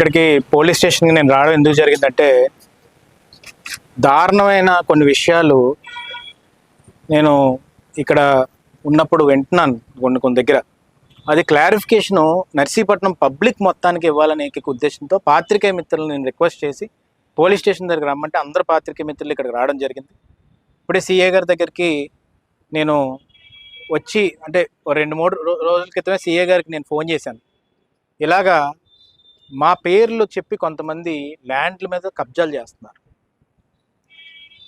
ఇక్కడికి పోలీస్ స్టేషన్కి నేను రావడం ఎందుకు జరిగిందంటే దారుణమైన కొన్ని విషయాలు నేను ఇక్కడ ఉన్నప్పుడు వింటున్నాను కొన్ని కొన్ని దగ్గర. అది క్లారిఫికేషను నర్సీపట్నం పబ్లిక్ మొత్తానికి ఇవ్వాలనే ఏకైక ఉద్దేశంతో పాత్రికేయ మిత్రులను నేను రిక్వెస్ట్ చేసి పోలీస్ స్టేషన్ దగ్గర రమ్మంటే అందరు పాత్రికేయ మిత్రులు ఇక్కడికి రావడం జరిగింది. ఇప్పుడే సీఏ గారి దగ్గరికి నేను వచ్చి అంటే రెండు మూడు రోజుల క్రితమే సీఏ గారికి నేను ఫోన్ చేశాను. ఇలాగా మా పేర్లు చెప్పి కొంతమంది ల్యాండ్ల మీద కబ్జాలు చేస్తున్నారు.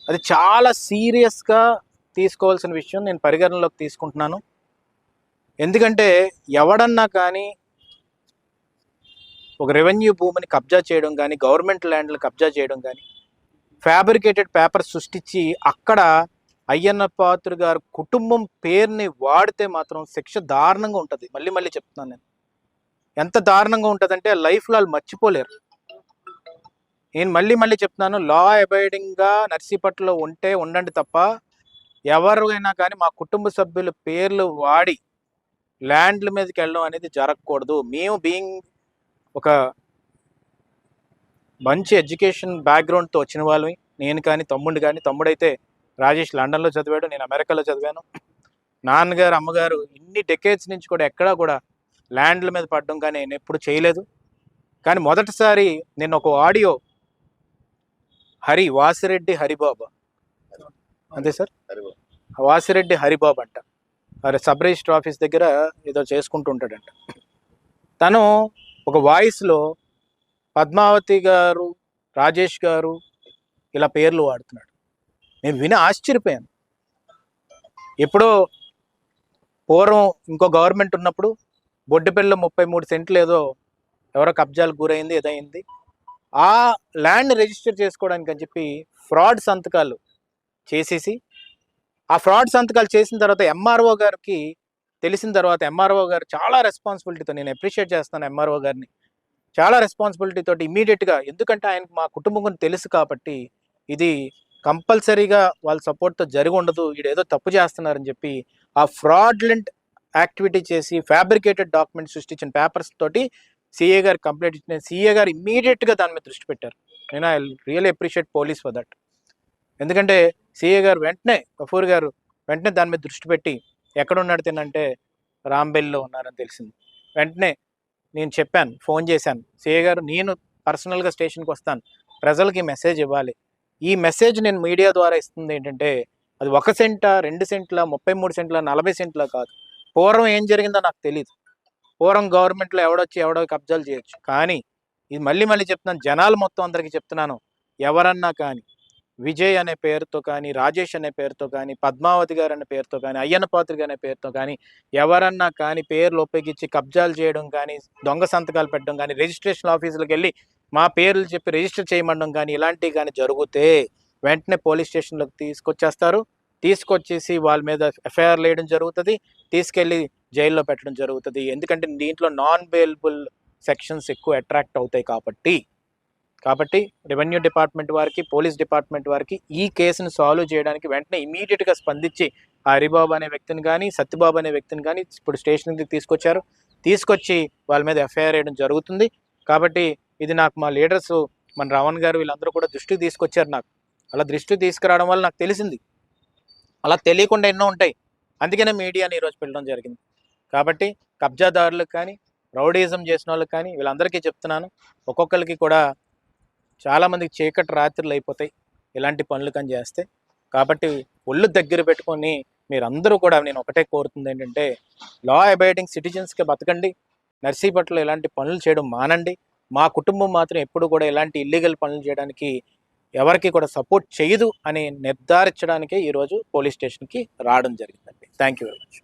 అది చాలా సీరియస్గా తీసుకోవాల్సిన విషయం నేను పరిగణనలోకి తీసుకుంటున్నాను. ఎందుకంటే ఎవడన్నా కానీ ఒక రెవెన్యూ భూమిని కబ్జా చేయడం కానీ గవర్నమెంట్ ల్యాండ్లు కబ్జా చేయడం కానీ ఫ్యాబ్రికేటెడ్ పేపర్ సృష్టించి అక్కడ అయ్యన్న పాత్ర గారు కుటుంబం పేరుని వాడితే మాత్రం శిక్ష దారుణంగా ఉంటుంది. మళ్ళీ మళ్ళీ చెప్తున్నాను నేను. ఎంత దారుణంగా ఉంటుందంటే లైఫ్లో వాళ్ళు మర్చిపోలేరు. నేను మళ్ళీ మళ్ళీ చెప్తున్నాను లా అబైడింగ్గా నర్సీపట్లో ఉంటే ఉండండి తప్ప ఎవరైనా కానీ మా కుటుంబ సభ్యుల పేర్లు వాడి ల్యాండ్ల మీదకి వెళ్ళడం అనేది జరగకూడదు. మేము బీయింగ్ ఒక మంచి ఎడ్యుకేషన్ బ్యాక్గ్రౌండ్తో వచ్చిన వాళ్ళని నేను కానీ తమ్ముడు కానీ తమ్ముడైతే రాజేష్ లండన్లో చదివాడు నేను అమెరికాలో చదివాను. నాన్నగారు అమ్మగారు ఇన్ని డెకేట్స్ నుంచి కూడా ఎక్కడా కూడా ల్యాండ్ల మీద పడడం కానీ నేను ఎప్పుడు చేయలేదు. కానీ మొదటిసారి నేను ఒక ఆడియో హరి వాసిరెడ్డి హరిబాబు. అంతే సార్? వాసిరెడ్డి హరిబాబు అంట. మరి సబ్ రిజిస్టర్ ఆఫీస్ దగ్గర ఏదో చేసుకుంటూ ఉంటాడంట తను ఒక వాయిస్లో పద్మావతి గారు రాజేష్ గారు ఇలా పేర్లు వాడుతున్నాడు. నేను విని ఆశ్చర్యపోయాను. ఎప్పుడో పూర్వం ఇంకో గవర్నమెంట్ ఉన్నప్పుడు బొడ్డుపల్లిలో ముప్పై మూడు సెంట్లు ఏదో ఎవరో కబ్జాలు గురైంది ఏదైంది. ఆ ల్యాండ్ రిజిస్టర్ చేసుకోవడానికి అని చెప్పి ఫ్రాడ్ సంతకాలు చేసేసి ఆ ఫ్రాడ్ సంతకాలు చేసిన తర్వాత ఎంఆర్ఓ గారికి తెలిసిన తర్వాత ఎంఆర్ఓ గారు చాలా రెస్పాన్సిబిలిటీతో నేను అప్రిషియేట్ చేస్తాను ఎంఆర్ఓ గారిని చాలా రెస్పాన్సిబిలిటీతో ఇమీడియట్గా ఎందుకంటే ఆయనకు మా కుటుంబం తెలుసు కాబట్టి ఇది కంపల్సరీగా వాళ్ళ సపోర్ట్తో జరిగి ఉండదు ఏదో తప్పు చేస్తున్నారని చెప్పి ఆ ఫ్రాడ్లెంట్ యాక్టివిటీ చేసి ఫ్యాబ్రికేటెడ్ డాక్యుమెంట్ సృష్టించిన పేపర్స్ తోటి సిఏ గారు కంప్లైంట్ ఇచ్చిన సిఏ గారు ఇమ్మీడియట్గా దాని మీద దృష్టి పెట్టారు. నేను I real appreciate police for that. ఎందుకంటే సిఏ గారు వెంటనే కపూర్ గారు వెంటనే దాని మీద దృష్టి పెట్టి ఎక్కడ ఉన్నాడు తినంటే రాంబెల్లో ఉన్నారని తెలిసింది. వెంటనే నేను చెప్పాను ఫోన్ చేశాను. సిఏ గారు నేను పర్సనల్గా స్టేషన్కి వస్తాను. ప్రజలకి మెసేజ్ ఇవ్వాలి. ఈ మెసేజ్ నేను మీడియా ద్వారా ఇస్తుంది ఏంటంటే అది ఒక సెంట రెండు సెంట్ల ముప్పై మూడు సెంట్ల నలభై సెంట్ల కాదు. పూర్వం ఏం జరిగిందో నాకు తెలియదు పూర్వం గవర్నమెంట్లో ఎవడొచ్చి ఎవడో కబ్జాలు చేయొచ్చు. కానీ ఇది మళ్ళీ మళ్ళీ చెప్తున్నాను జనాలు మొత్తం అందరికీ చెప్తున్నాను ఎవరన్నా కానీ విజయ్ అనే పేరుతో కానీ రాజేష్ అనే పేరుతో కానీ పద్మావతి గారు అనే పేరుతో కానీ అయ్యన్న పాత్రిక అనే పేరుతో కానీ ఎవరన్నా కానీ పేర్లు ఉపయోగించి కబ్జాలు చేయడం కానీ దొంగ సంతకాలు పెట్టడం కానీ రిజిస్ట్రేషన్ ఆఫీసులకు వెళ్ళి మా పేర్లు చెప్పి రిజిస్టర్ చేయమండం కానీ ఇలాంటివి కానీ జరిగితే వెంటనే పోలీస్ స్టేషన్లోకి తీసుకొచ్చేస్తారు. తీసుకొచ్చేసి వాళ్ళ మీద ఎఫ్ఐఆర్ వేయడం జరుగుతుంది తీసుకెళ్ళి జైల్లో పెట్టడం జరుగుతుంది. ఎందుకంటే దీంట్లో నాన్ బెయిలబుల్ సెక్షన్స్ ఎక్కువ అట్రాక్ట్ అవుతాయి కాబట్టి. కాబట్టి రెవెన్యూ డిపార్ట్మెంట్ వారికి పోలీస్ డిపార్ట్మెంట్ వారికి ఈ కేసును సాల్వ్ చేయడానికి వెంటనే ఇమీడియట్గా స్పందించి ఆ హరిబాబు అనే వ్యక్తిని కానీ సత్యబాబు అనే వ్యక్తిని కానీ ఇప్పుడు స్టేషన్కి తీసుకొచ్చారు. తీసుకొచ్చి వాళ్ళ మీద ఎఫ్ఐఆర్ వేయడం జరుగుతుంది. కాబట్టి ఇది నాకు మా లీడర్స్ మన రావణ్ గారు వీళ్ళందరూ కూడా దృష్టికి తీసుకొచ్చారు నాకు. అలా దృష్టికి తీసుకురావడం వల్ల నాకు తెలిసింది. అలా తెలియకుండా ఎన్నో ఉంటాయి. అందుకనే మీడియాని ఈరోజు పెట్టడం జరిగింది. కాబట్టి కబ్జాదారులకు కానీ రౌడీజం చేసిన వాళ్ళకి కానీ వీళ్ళందరికీ చెప్తున్నాను. ఒక్కొక్కరికి కూడా చాలామందికి చీకటి రాత్రులు అయిపోతాయి ఇలాంటి పనులు కానీ చేస్తే. కాబట్టి ఒళ్ళు దగ్గర పెట్టుకొని మీరందరూ కూడా నేను ఒకటే కోరుతుంది ఏంటంటే లా అబైడింగ్ సిటిజన్స్కి బతకండి. నర్సీపట్లో ఇలాంటి పనులు చేయడం మానండి. మా కుటుంబం మాత్రం ఎప్పుడు కూడా ఇలాంటి ఇల్లీగల్ పనులు చేయడానికి ఎవరికి కూడా సపోర్ట్ చేయదు అని నిర్ధారించడానికే ఈరోజు పోలీస్ స్టేషన్కి రావడం జరిగిందండి. Thank you very much.